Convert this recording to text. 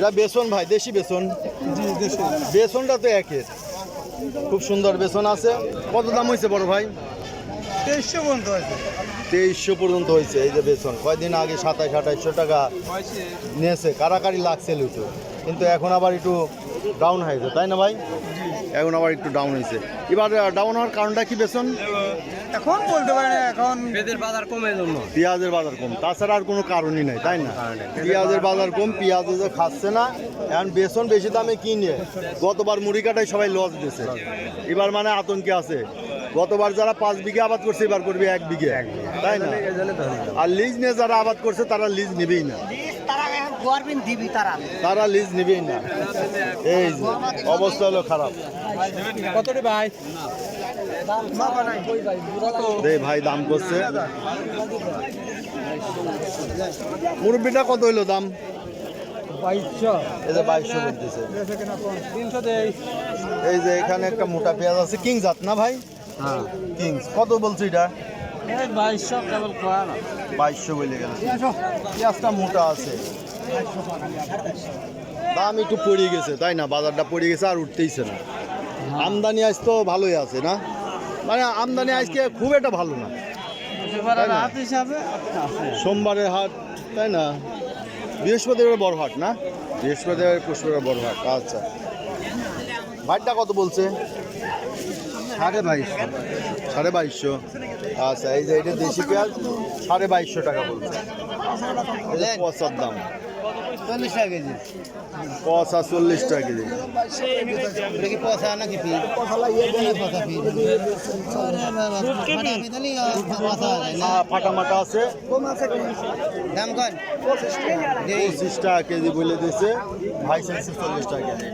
এটা বেসন ভাই দেশি বেসন। বেসনটা তো একের খুব সুন্দর বেসন আছে। কত দাম হয়েছে বড় ভাই? তেইশশো পর্যন্ত হয়েছে। তেইশশো পর্যন্ত হয়েছে এই যে বেসন। কয়দিন আগে সাতাশ আঠাইশশো টাকা নিয়েছে। কারাকারি লাগছে লুটো কিন্তু এখন আবার একটু ডাউন হয়েছে তাই না ভাই? এখন আবার একটু ডাউন হয়েছে। এবার ডাউন হওয়ার কারণটা কি বেসন? এখন বলতে পারি না এখন পেঁয়াজের বাজার কমে জন্য। পেঁয়াজের বাজার কম। তাছাড়া আর কোনো কারণই নাই তাই না? পেঁয়াজের বাজার কম পেঁয়াজ যে খাচ্ছে না এখন বেসন বেশি দামে কিনে গতবার মুড়ি কাটায় সবাই লস দিয়েছে। এবার মানে আতঙ্কে আছে। গতবার যারা পাঁচ বিঘে আবাদ করছে এবার করবে এক বিঘে। তাই না? আর লিজ নিয়ে যারা আবাদ করছে তারা লিজ নেবেই না। তারা এখন গরবিন দিবি তারা। তারা লিজ নেবেই না। এই যে অবস্থা হলো খারাপ। কতটি ভাই? ভাই দাম করছে। মুরব্বিটা কত হইল দাম? বাইশশো। এই যে এখানে একটা মোটা পেঁয়াজ আছে। কিং জাত না ভাই? হ্যাঁ। কিংস। কত বলছো এটা? বাইশশো কেবল কয়া না। বাইশশো বলে গেল। পেঁয়াজটা মোটা আছে। দাম একটু পড়ে গেছে তাই না? বাজারটা পড়ে গেছে আর উঠতেইছে না। আমদানি আজ তো ভালোই আছে না? মানে আমদানি আজকে খুব একটা ভালো না। সোমবারের হাট তাই না? বৃহস্পতিবার বড় হাট না? বৃহস্পতিবার পুষ্পবার বড় হাট আচ্ছা। ভাটটা কত বলছে? সাড়ে বাইশশো। সাড়ে বাইশশো। আচ্ছা এই যে এটা দেশি পেঁয়াজ সাড়ে বাইশশো টাকা বলছে। পচার দাম। চল্লিশ টাকা কেজি। পচা চল্লিশ টাকা কেজি। পয়সা নাকি ফি? পয়সা ফি। ফাটা মাটা আছে। দাম কর পঁচিশ টাকা। কেজি বলে দিয়েছে। ভাই চল্লিশ টাকা কেজি।